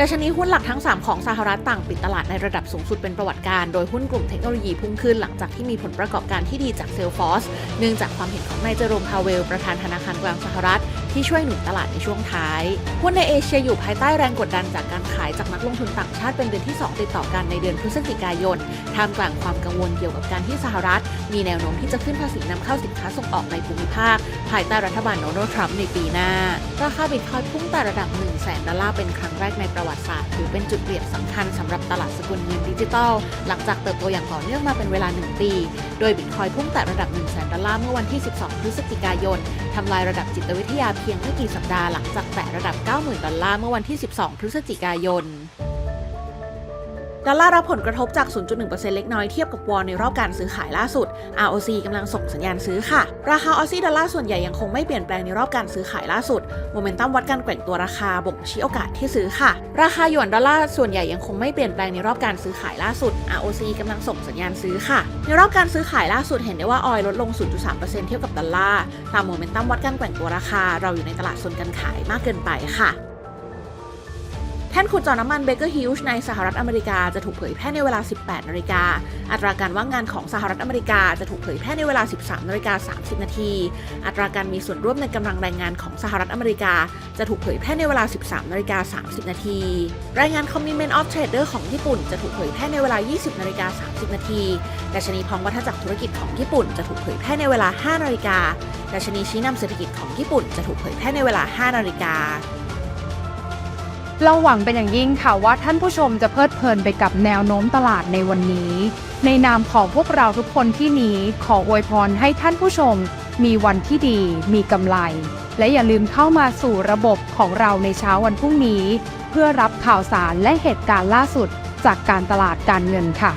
ดัชนีหุ้นหลักทั้ง 3 ของสหรัฐต่างปิดตลาดในระดับสูงสุดเป็นประวัติการ โดยหุ้นกลุ่มเทคโนโลยีพุ่งขึ้นหลังจากที่มีผลประกอบการที่ดีจากเซลฟอร์สเนื่องจากความเห็นของนายเจอโรมพาเวล ประธานธนาคารกลางสหรัฐ ที่ช่วยหนุนตลาดในช่วงท้าย หุ้นในเอเชียอยู่ภายใต้แรงกดดันจากการขายจากนักลงทุนต่างชาติเป็นเดือนที่ 2 ติดต่อกันในเดือนพฤศจิกายนท่ามกลางความกังวลเกี่ยวกับการที่สหรัฐ มีแนวโน้มที่จะขึ้นภาษีนำเข้าสินค้าส่งออกในภูมิภาค ภายใต้รัฐบาลโดนัลด์ทรัมป์ในปีหน้าราคาบิตคอยพุ่งแต่ระดับ 1 0 0 0 0แสนดอลลาร์เป็นครั้งแรกในประวัติศาสตร์ถือเป็นจุดเปลี่ยนสำคัญสำหรับตลาดสกุลเงินดิจิทัล หลังจากเติบโตอย่างต่อเนื่องมาเป็นเวลา 1 ปี โดยบิตคอยพุ่งแต่ระดับ 1 0 0 0 0แสนดอลลาร์เมื่อวันที่ 12 พฤศจิกายนทำลายระดับจิตวิทยาเพียงไม่กี่สัปดาห์หลังจากแตะระดับ 90,000 ดอลลาร์เมื่อวันที่ 12 พฤศจิกายน ดอลลาร์รับผลกระทบจาก 0.1%เล็กน้อยเทียบกับวอนในรอบการซื้อขายล่าสุด ROC กำลังส่งสัญญาณซื้อค่ะ ราคาออซซี่ดอลลาร์ส่วนใหญ่ยังคงไม่เปลี่ยนแปลงในรอบการซื้อขายล่าสุด โมเมนตัมวัดการแกว่งตัวราคาบ่งชี้โอกาสที่ซื้อค่ะ ราคาหยวนดอลลาร์ส่วนใหญ่ยังคงไม่เปลี่ยนแปลงในรอบการซื้อขายล่าสุด ROC กำลังส่งสัญญาณซื้อค่ะ ในรอบการซื้อขายล่าสุดเห็นได้ว่าออยลดลง 0.3%เทียบกับดอลลาร์ ตามโมเมนตัมวัดการแกว่งตัวราคา เราอยู่ในตลาดโซนการขายมากเกินไปค่ะ แท่นขุดเจาะน้ำมันเบเกอร์ฮิลส์ในสหรัฐอเมริกาจะถูกเผยแพร่ในเวลา 18 นาฬิกา อัตราการว่างงานของสหรัฐอเมริกาจะถูกเผยแพร่ในเวลา 13 นาฬิกา 30 นาที อัตราการมีส่วนร่วมในกำลังแรงงานของสหรัฐอเมริกา จะถูกเผยแพร่ในเวลา 13 นาฬิกา 30 นาที รายงาน Commitment of Trader ของญี่ปุ่นจะถูกเผยแพร่ในเวลา 20 นาฬิกา 30 นาทีดัชนีพองวัฒจักรธุรกิจของญี่ปุ่นจะถูกเผยแพร่ในเวลา 5 นาฬิกาดัชนีชี้นำเศรษฐกิจของญี่ปุ่นจะถูกเผยแพร่ในเวลา 5 นาฬิกา เราหวังเป็นอย่างยิ่งค่ะว่าท่านผู้ชมจะเพลิดเพลินไปกับแนวโน้มตลาดในวันนี้ ในนามของพวกเราทุกคนที่นี้ขออวยพรให้ท่านผู้ชม มีวันที่ดี มีกำไร และอย่าลืมเข้ามาสู่ระบบของเราในเช้าวันพรุ่งนี้ เพื่อรับข่าวสารและเหตุการณ์ล่าสุดจากการตลาดการเงินค่ะ